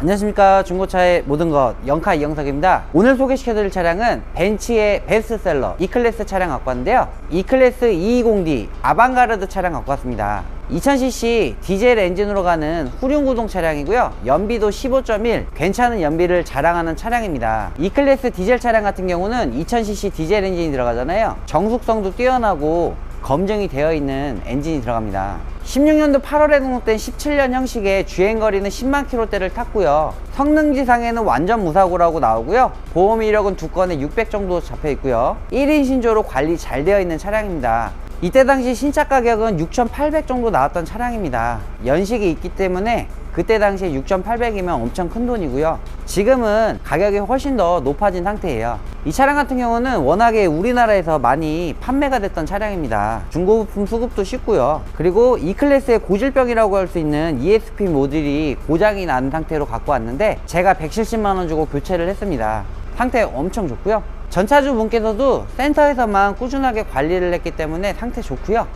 안녕하십니까. 중고차의 모든 것 영카 이영석입니다. 오늘 소개시켜드릴 차량은 벤츠의 베스트셀러 E클래스 차량 갖고 왔는데요. E클래스 220D 아방가르드 차량 갖고 왔습니다. 2000cc 디젤 엔진으로 가는 후륜 구동 차량이고요. 연비도 15.1 괜찮은 연비를 자랑하는 차량입니다. E클래스 디젤 차량 같은 경우는 2000cc 디젤 엔진이 들어가잖아요. 정숙성도 뛰어나고 검증이 되어 있는 엔진이 들어갑니다 16년도 8월에 등록된 17년 형식의 주행거리는 10만 킬로대를 탔고요. 성능지상에는 완전 무사고라고 나오고요. 보험 이력은 두 건에 600 정도 잡혀 있고요. 1인 신조로 관리 잘 되어 있는 차량입니다. 이때 당시 신차 가격은 6,800 정도 나왔던 차량입니다. 연식이 있기 때문에 그때 당시에 6,800이면 엄청 큰 돈이고요. 지금은 가격이 훨씬 더 높아진 상태예요. 이 차량 같은 경우는 워낙에 우리나라에서 많이 판매가 됐던 차량입니다. 중고부품 수급도 쉽고요. 그리고 이 클래스의 고질병이라고 할 수 있는 ESP 모듈이 고장이 난 상태로 갖고 왔는데 제가 170만원 주고 교체를 했습니다. 상태 엄청 좋고요. 전차주 분께서도 센터에서만 꾸준하게 관리를 했기 때문에 상태 좋고요.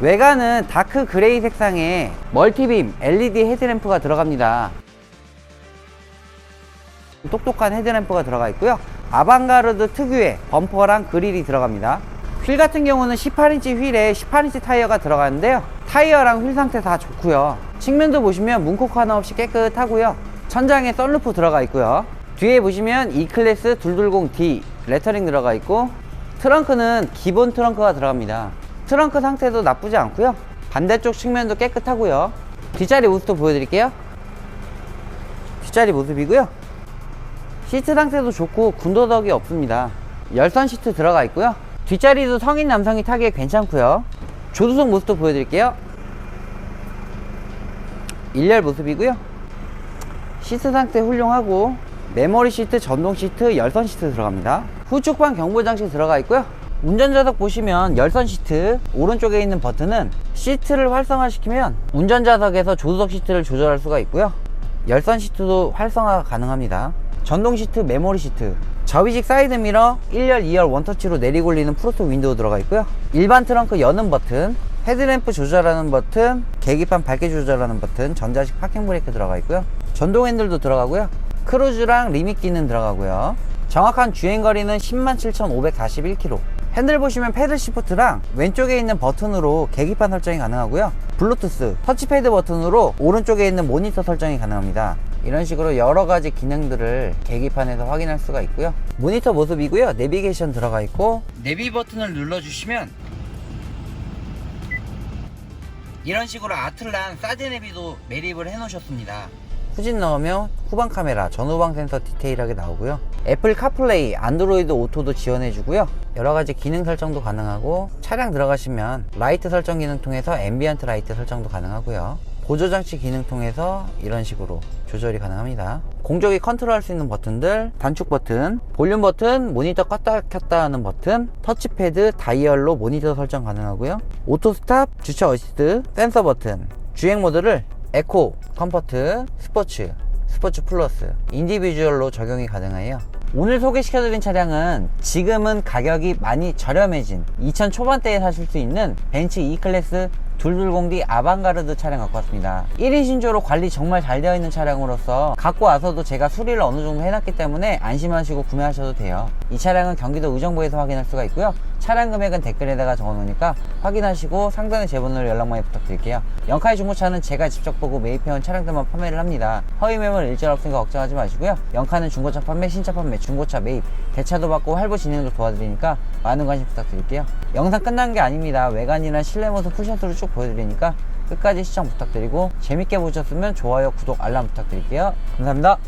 외관은 다크 그레이 색상의 멀티빔 LED 헤드램프가 들어갑니다. 똑똑한 헤드램프가 들어가 있고요. 아방가르드 특유의 범퍼랑 그릴이 들어갑니다. 휠 같은 경우는 18인치 휠에 18인치 타이어가 들어가는데요. 타이어랑 휠 상태 다 좋고요. 측면도 보시면 문콕 하나 없이 깨끗하고요. 천장에 썬루프 들어가 있고요. 뒤에 보시면 E클래스 220D 레터링 들어가 있고 트렁크는 기본 트렁크가 들어갑니다. 트렁크 상태도 나쁘지 않고요. 반대쪽 측면도 깨끗하고요. 뒷자리 모습도 보여드릴게요. 뒷자리 모습이고요. 시트 상태도 좋고 군더더기 없습니다. 열선 시트 들어가 있고요. 뒷자리도 성인 남성이 타기에 괜찮고요. 조수석 모습도 보여드릴게요. 일렬 모습이고요. 시트 상태 훌륭하고 메모리 시트, 전동 시트, 열선 시트 들어갑니다. 후측방 경보 장치 들어가 있고요. 운전자석 보시면 열선 시트 오른쪽에 있는 버튼은 시트를 활성화시키면 운전자석에서 조수석 시트를 조절할 수가 있고요. 열선 시트도 활성화가 가능합니다. 전동 시트, 메모리 시트, 저위직 사이드 미러 1열, 2열 원터치로 내리골리는 프로토 윈도우 들어가 있고요. 일반 트렁크 여는 버튼, 헤드램프 조절하는 버튼, 계기판 밝게 조절하는 버튼, 전자식 파킹 브레이크 들어가 있고요. 전동 핸들도 들어가고요. 크루즈랑 리밋 기능 들어가고요. 정확한 주행거리는 107,541km. 핸들 보시면 패들 시프트랑 왼쪽에 있는 버튼으로 계기판 설정이 가능하고요. 블루투스, 터치패드 버튼으로 오른쪽에 있는 모니터 설정이 가능합니다. 이런 식으로 여러 가지 기능들을 계기판에서 확인할 수가 있고요. 모니터 모습이고요. 내비게이션 들어가 있고 내비 버튼을 눌러주시면 이런 식으로 아틀란 사드 내비도 매립을 해 놓으셨습니다. 후진 넣으면 후방 카메라, 전후방 센서 디테일하게 나오고요. 애플 카플레이, 안드로이드 오토도 지원해주고요. 여러 가지 기능 설정도 가능하고 차량 들어가시면 라이트 설정 기능 통해서 앰비언트 라이트 설정도 가능하고요. 보조 장치 기능 통해서 이런 식으로 조절이 가능합니다. 공조기 컨트롤할 수 있는 버튼들, 단축 버튼, 볼륨 버튼, 모니터 껐다 켰다 하는 버튼, 터치패드, 다이얼로 모니터 설정 가능하고요. 오토 스탑, 주차 어시스트, 센서 버튼, 주행 모드를 에코, 컴포트, 스포츠, 스포츠 플러스, 인디비주얼로 적용이 가능해요. 오늘 소개시켜드린 차량은 지금은 가격이 많이 저렴해진 2000 초반대에 사실 수 있는 벤츠 E클래스 220D 아방가르드 차량 갖고 왔습니다. 1인 신조로 관리 정말 잘 되어 있는 차량으로서 갖고 와서도 제가 수리를 어느 정도 해놨기 때문에 안심하시고 구매하셔도 돼요. 이 차량은 경기도 의정부에서 확인할 수가 있고요. 차량 금액은 댓글에다가 적어 놓으니까 확인하시고 상단에 제 번호로 연락 많이 부탁드릴게요. 영카이 중고차는 제가 직접 보고 매입해온 차량들만 판매를 합니다. 허위 매물 일절 없으니까 걱정하지 마시고요. 영카는 중고차 판매, 신차 판매, 중고차 매입 대차도 받고 할부 진행도 도와드리니까 많은 관심 부탁드릴게요. 영상 끝난 게 아닙니다. 외관이나 실내 모습 풀샷으로 쭉 보여드리니까 끝까지 시청 부탁드리고 재밌게 보셨으면 좋아요 구독 알람 부탁드릴게요. 감사합니다